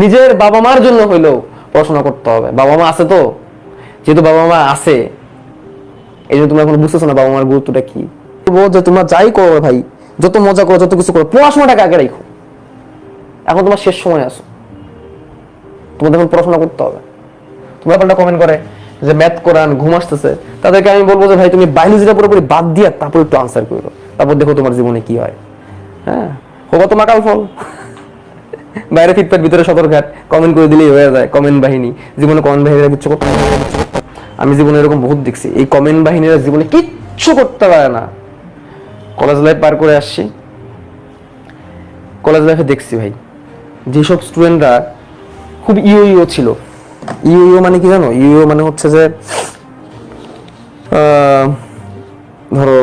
নিজের বাবা মার জন্য হইলেও পড়াশোনা করতে হবে। বাবা মা আছে তো? যেহেতু বাবা মা আছে এই জন্য তুমি এখন বুঝতেছো না বাবা মার গুরুত্বটা কি। যে তোমরা যাই করো ভাই, যত মজা করো, যত কিছু করো, পড়াশোনাটাকে আগে রাখো। এখন তোমার শেষ সময় আসো তোমাদের এখন পড়াশোনা করতে হবে। তোমরা পাল্টা কমেন্ট করে যে ম্যাথ কোরআন, ঘুম আসতেছে। তাদেরকে আমি বলব যে ভাই, তুমি বায়োলজিটা পুরোপুরি বাদ দিয়ে তারপর একটু আনসার করো তারপর দেখো তোমার জীবনে কি হয়। হ্যাঁ? হোক তো মাকাল ফল। বাইরে ফিটফাট, ভিতরে সদরঘাট কমেন্ট করে দিলেই হয়ে যায় কমেন্ট বাহিনী। জীবনে কমেন্ট বাহিনীরা কিচ্ছু করতে আমি জীবনে এরকম বহুত দেখছি। এই কমেন্ট বাহিনীরা জীবনে কিচ্ছু করতে পারে না। কলেজ লাইফ পার করে আসছি। কলেজ লাইফে দেখছি ভাই, যেসব স্টুডেন্টরা খুব ইও ইও ছিল। ইও ইও মানে কি জানো? ইও মানে হচ্ছে যে ধরো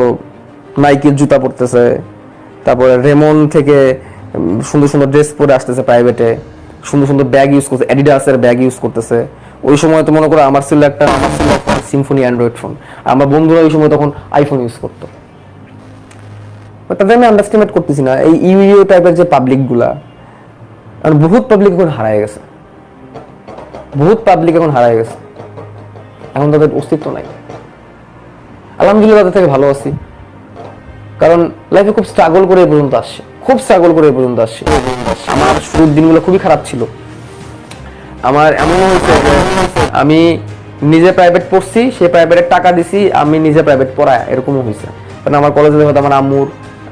নাইকের জুতা পরতেছে। তারপরে রেমন থেকে সুন্দর সুন্দর ড্রেস পরে আসতেছে প্রাইভেটে সুন্দর সুন্দর ব্যাগ ইউজ করছে অ্যাডিডাসের ব্যাগ ইউজ করতেছে। ওই সময় তো মনে করো আমার ছিল একটা, আমার ছিল সিম্ফনি অ্যান্ড্রয়েড ফোন আমার বন্ধুরা ওই সময় তখন আইফোন ইউজ করতো। তাদের আমি আন্ডারস্টিমেট করতেছি না, এই ইউইও টাইপের যে পাবলিকগুলা, কারণ বহুত পাবলিক এখন হারায় গেছে। বহুত পাবলিক এখন হারায় গেছে। এখন তাদের অস্তিত্ব নাই। আলহামদুলিল্লাহ তাদের থেকে ভালো আছি। কারণ লাইফে খুব স্ট্রাগল করে এ পর্যন্ত আসছে। খুব স্ট্রাগল করে এ পর্যন্ত আসছে। আমার শুরুর দিনগুলো খুবই খারাপ ছিল। আমার এমন হয়েছে আমি নিজে প্রাইভেট পড়ছি, সে প্রাইভেটের টাকা দিছি, আমি নিজে প্রাইভেট পড়ায়, এরকমও হয়েছে। কারণ আমার কলেজ লাইফে আমার আম্মুর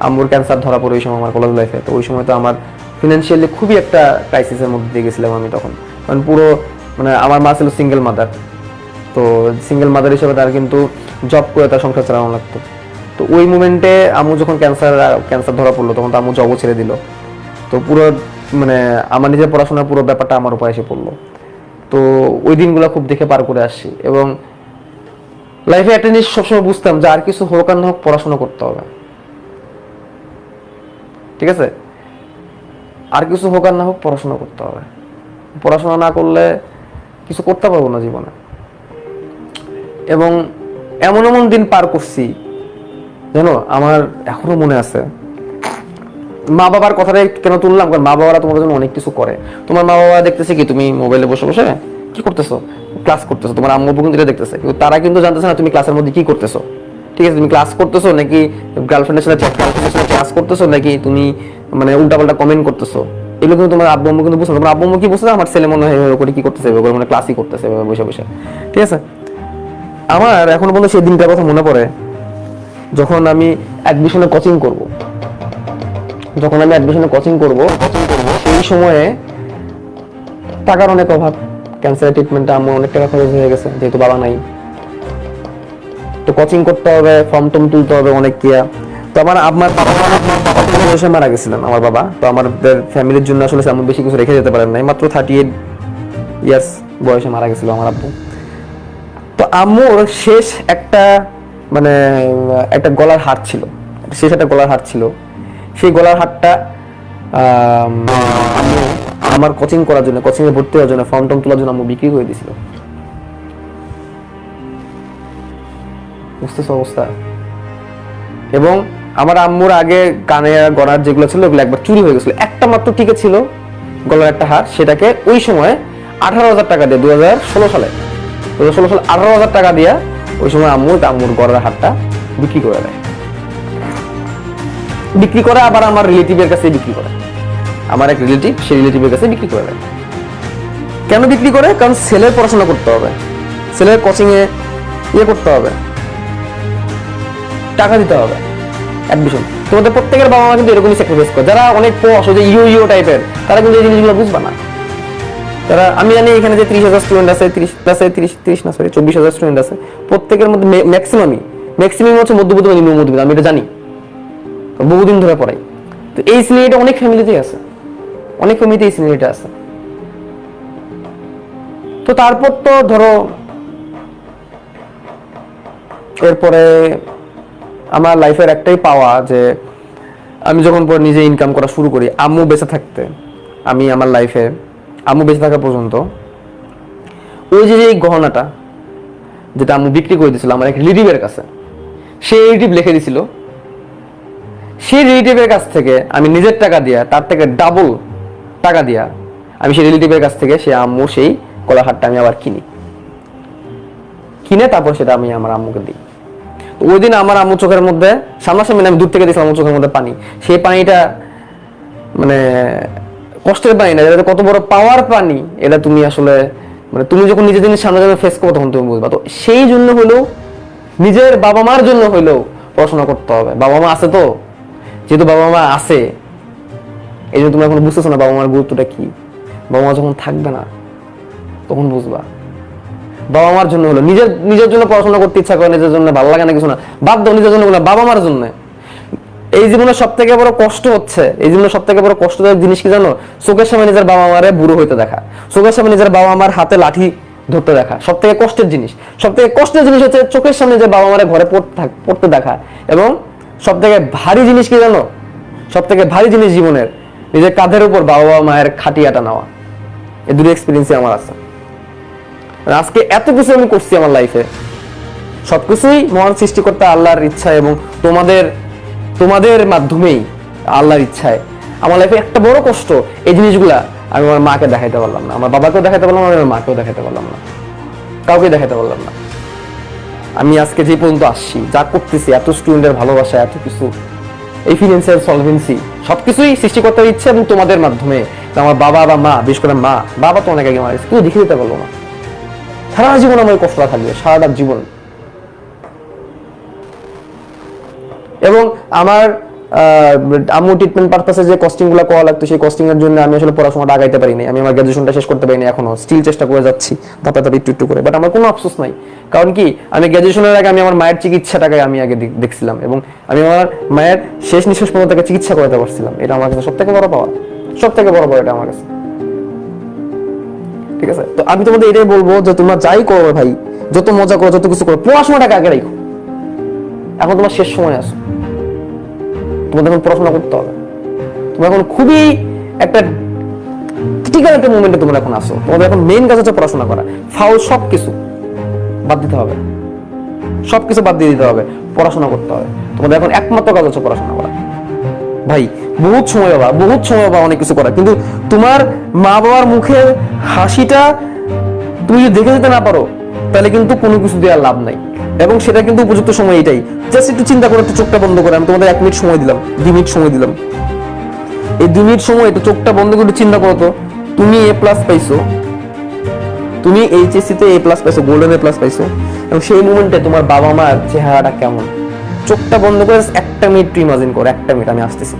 আম্মুর ক্যান্সার ধরা পড়ে ওই সময় আমার কলেজ লাইফে তো ওই সময় তো আমার ফিনান্সিয়ালি খুবই একটা ক্রাইসিসের মধ্যে দিয়ে গেছিলাম আমি তখন। কারণ পুরো মানে আমার মা ছিল সিঙ্গেল মাদার তো সিঙ্গেল মাদার হিসেবে তার কিন্তু জব করে তার সংসার চালানো লাগতো। তো ওই মুমেন্টে আম্মু যখন ক্যান্সার ক্যান্সার ধরা পড়ল, তখন তো আম্মু জবও ছেড়ে দিল। তো পুরো মানে আমার নিজের পড়াশোনার পুরো ব্যাপারটা আমার উপর এসে পড়ল। তো ওই দিনগুলো খুব দেখে পার করে আসছি এবং লাইফে একটা জিনিস সবসময় বুঝতাম যে আর কিছু হোক আর না হোক পড়াশোনা করতে হবে। ঠিক আছে? আর কিছু হোক আর না হোক পড়াশোনা করতে হবে। পড়াশোনা না করলে কিছু করতে পারব না জীবনে। এবং এমন এমন দিন পার করছি জানো, আমার এখনও মনে আছে, মা বাবার কথাটা কেন তুললাম? কারণ মা বাবারা তোমার জন্য অনেক কিছু করে। তোমার মা বাবা দেখতেছে কি, তুমি মোবাইলে বসে বসে কি করতেছো? ক্লাস করতেছো, তোমার আম্মু কিন্তু এটা দেখতেছে। কিন্তু তারা কিন্তু জানতেছে না তুমি ক্লাসের মধ্যে কি করতেছো। ঠিক আছে, তুমি ক্লাস করতেছো নাকি গার্লফ্রেন্ডের সাথে গার্লফ্রেন্ডের সাথে ক্লাস করতেছো নাকি তুমি মানে উল্টাপাল্টা কমেন্ট করতেছো? এগুলো কিন্তু তোমার আব্বু আম্মু কিন্তু বুঝছ তোমার আব্বু আম্মু কি বুঝছে আমার ছেলে মনে হয় করে কি করতেছে, এভাবে মানে ক্লাসই করতেছে বসে বসে। ঠিক আছে? আমার এখনও পর্যন্ত সেই দিনটার কথা মনে পড়ে। যখন আমি অ্যাডমিশনে কোচিং করব, যখন আমি অ্যাডমিশনে কোচিং করব কোচিং করব, সেই সময়ে টাকার অনেক অভাব। ক্যান্সার ট্রিটমেন্টে আমার অনেক টাকা খরচ হয়ে গেছে, যেহেতু বাবা নাই। তো কোচিং করতে হবে ফর্ম টম তুলতে হবে অনেক কিয়া তো আমার আমার বাবা বয়সে মারা গেছিলেন, আমার বাবা। তো আমাদের ফ্যামিলির জন্য আসলে তেমন বেশি কিছু রেখে যেতে পারেন নাই। মাত্র থার্টি এইট ইয়ার্স বয়সে মারা গেছিল আমার আব্বু। তো আম্মুর শেষ একটা মানে একটা গলার হার ছিল। শেষ একটা গলার হার ছিল। সেই গলার আম, আমার কোচিং করার জন্য কোচিং এ ভর্তি হওয়ার জন্য ফর্ম টম তোলার জন্য আম্মু বিক্রি করে দিয়েছিল। বুঝতেছো অবস্থা? এবং আমার আম্মুর আগে কানে গড়ার যেগুলো ছিল ওগুলো একবার চুরি হয়ে গেছিল। একটা মাত্র টিকে ছিল গলার একটা হার সেটাকে ওই সময় আঠারো হাজার টাকা দিয়ে দু হাজার ষোলো সালে দু হাজার ষোলো সালে আঠারো হাজার টাকা দিয়া ওই সময় আম্মু আম্মুর গলার হারটা বিক্রি করে দেয়। বিক্রি করে আবার আমার রিলেটিভের কাছে বিক্রি করে। আমার এক রিলেটিভ সেই রিলেটিভের কাছে বিক্রি করে দেয়। কেন বিক্রি করে? কারণ ছেলের পড়াশোনা করতে হবে। ছেলের কোচিং এ ইয়ে করতে হবে। টাকা দিতে হবে। অ্যাডমিশন তোমাদের প্রত্যেকের বাবা মা কিন্তু এরকমই স্যাক্রিফাইস করে। যারা অনেক পোষ যে ইউ ইউ টাইপের তারা কিন্তু এই জিনিসগুলো বুঝবে না। তারা, আমি জানি এখানে যে ত্রিশ হাজার স্টুডেন্ট আছে, ত্রিশ আছে ত্রিশ ত্রিশ না সরি চব্বিশ হাজার স্টুডেন্ট আছে। প্রত্যেকের মধ্যে ম্যাক্সিমামই ম্যাক্সিমাম হচ্ছে মধ্যবিত্ত বা নিম্ন আমি এটা জানি। বহুদিন ধরে পড়াই। তো এই সিনারিটা অনেক ফ্যামিলিতেই আছে। অনেক ফ্যামিলিতে এই সিনারিটা আছে। তো তারপর তো ধরো, এরপরে আমার লাইফের একটাই পাওয়া যে, আমি যখন পর নিজে ইনকাম করা শুরু করি, আম্মু বেঁচে থাকতে, আমি আমার লাইফে আম্মু বেঁচে থাকা পর্যন্ত, ওই যে এই গহনাটা যেটা আম্মু বিক্রি করে দিয়েছিল আমার এক রিলেটিভের কাছে, সেই রিলেটিভ লিখে দিছিল, সেই রিলেটিভের কাছ থেকে আমি নিজের টাকা দিয়া, তার থেকে ডাবল টাকা দিয়া, আমি সেই রিলেটিভের কাছ থেকে সে আম্মু সেই কলা খাটটা আমি আবার কিনি। কিনে তারপর সেটা আমি আমার আম্মুকে দিই। ওই দিন আমার আম্মু চোখের মধ্যে, সামনাসামনি আমি দূর থেকে দেখলাম আমার চোখের মধ্যে পানি। সেই পানিটা মানে কষ্টের পানি না এটা কত বড় পাওয়ার পানি, এটা তুমি আসলে মানে তুমি যখন নিজের জিনিস সামনে যাবে ফেস করব তখন তুমি বুঝবা। তো সেই জন্য হলেও নিজের বাবা মার জন্য হলেও পড়াশোনা করতে হবে। বাবা মা আছে তো? যেহেতু বাবা মা আছে, এই জন্য তুমি এখন বুঝতেছো না বাবা মার গুরুত্বটা কি। বাবা মা যখন থাকবে না, তখন বুঝবা। বাবা মার জন্য হলো নিজের নিজের জন্য পড়াশোনা করতে ইচ্ছা করে, নিজের জন্য ভালো লাগে না কিছু না, বাদ দাও নিজের জন্য বাবা মার জন্য। এই জীবনে সব থেকে বড় কষ্ট হচ্ছে, এই জীবনে সব থেকে বড় কষ্টদায়ক জিনিস কি জানো? চোখের সামনে নিজের বাবা মারে বুড়ো হইতে দেখা। চোখের সামনে নিজের বাবা মার হাতে লাঠি ধরতে দেখা। সব থেকে কষ্টের জিনিস। সব থেকে কষ্টের জিনিস হচ্ছে চোখের সামনে যে বাবা মারে ঘরে পড়তে দেখা। এবং সব থেকে ভারী জিনিস কি জানো? সব থেকে ভারী জিনিস জীবনের, নিজের কাঁধের উপর বাবা মায়ের খাটিয়াটা নেওয়া। এই দুটো এক্সপিরিয়েন্সই আমার আছে। আজকে এত কিছু আমি করছি আমার লাইফে সবকিছুই মহান সৃষ্টিকর্তা আল্লাহর ইচ্ছা এবং তোমাদের তোমাদের মাধ্যমেই আল্লাহর ইচ্ছায় আমার লাইফে একটা বড় কষ্ট এই জিনিসগুলা আমি আমার মাকে দেখাইতে পারলাম না। আমার বাবাকেও দেখাতে পারলাম না, আমি আমার মাকেও দেখাতে পারলাম না। কাউকে দেখাইতে পারলাম না। আমি আজকে যে পর্যন্ত আসছি, যা করতেছি, এত স্টুডেন্টের ভালোবাসা, এত কিছু, এই ফিনান্সিয়াল সলভেন্সি সবকিছুই করতে ইচ্ছে এবং তোমাদের মাধ্যমে। আমার বাবা বা মা, বিশেষ করে মা, বাবা তো অনেক আগে মারা কেউ দেখে দিতে পারল না। সারা জীবন আমার কষ্টটা থাকবে, সারাটা জীবন। এবং আমার আম্মু ট্রিটমেন্ট পারপাসে যে কস্টিংগুলো করা লাগতো, সেই কস্টিং এর জন্য আমি আসলে পড়াশোনাটা আগাইতে পারিনি। আমি আমার গ্রাজুয়েশনটা শেষ করতে পারিনি এখনও। স্টিল চেষ্টা করে যাচ্ছি, ধাপে ধাপে একটু একটু করে। বাট আমার কোনো আফসোস নাই। কারণ কি, আমি গ্রাজুয়েশনের আগে আমি আমার মায়ের চিকিৎসাটাকে আমি আগে দেখছিলাম এবং আমি আমার মায়ের শেষ নিঃশ্বাস পর্যন্ত তাকে চিকিৎসা করাতে পারছিলাম। এটা আমার কাছে সব থেকে বড় পাওয়া। সব থেকে বড় পাওয়া এটা আমার কাছে। ঠিক আছে? তো আমি তোমাদের এটাই বলব যে তোমরা যাই করো ভাই, যত মজা করো, যত কিছু করো পড়াশোনাটাকে আগে রাখো। এখন তোমার শেষ সময় আছে। তোমাদের এখন পড়াশোনা করতে হবে। তোমরা এখন খুবই একটা ক্রিটিক্যাল একটা মুভমেন্টে তোমরা এখন আসো তোমাদের এখন মেইন কাজ হচ্ছে পড়াশোনা করা। ফাউল সব কিছু বাদ দিতে হবে। সব কিছু বাদ দিয়ে দিতে হবে। পড়াশোনা করতে হবে। তোমাদের এখন একমাত্র কাজ হচ্ছে পড়াশোনা করা। ভাই, বহুত সময় বাবা, বহুত সময় বাবা অনেক কিছু করা কিন্তু তোমার মা বাবার মুখের হাসিটা তুমি যদি দেখে যেতে না পারো, তাহলে কিন্তু কোনো কিছু দেওয়ার লাভ নাই। এবং সেটা কিন্তু উপযুক্ত সময় এটাই। জাস্ট একটু চিন্তা করে, একটু চোখটা বন্ধ করে, আমি তোমাদের এক মিনিট সময় দিলাম, দুই মিনিট সময় দিলাম। এই দুই মিনিট সময় তো চোখটা বন্ধ করে একটু চিন্তা করো তো। তুমি এ প্লাস পাইছো। তুমি এইচএসসি তে এ প্লাস পাইছো গোল্ডেন এ প্লাস পাইছো। এবং সেই মুমেন্টে তোমার বাবা মার চেহারাটা কেমন? চোখটা বন্ধ করে একটা মিনিট ইমাজিন করো, একটা মিনিট আমি আসতেছি।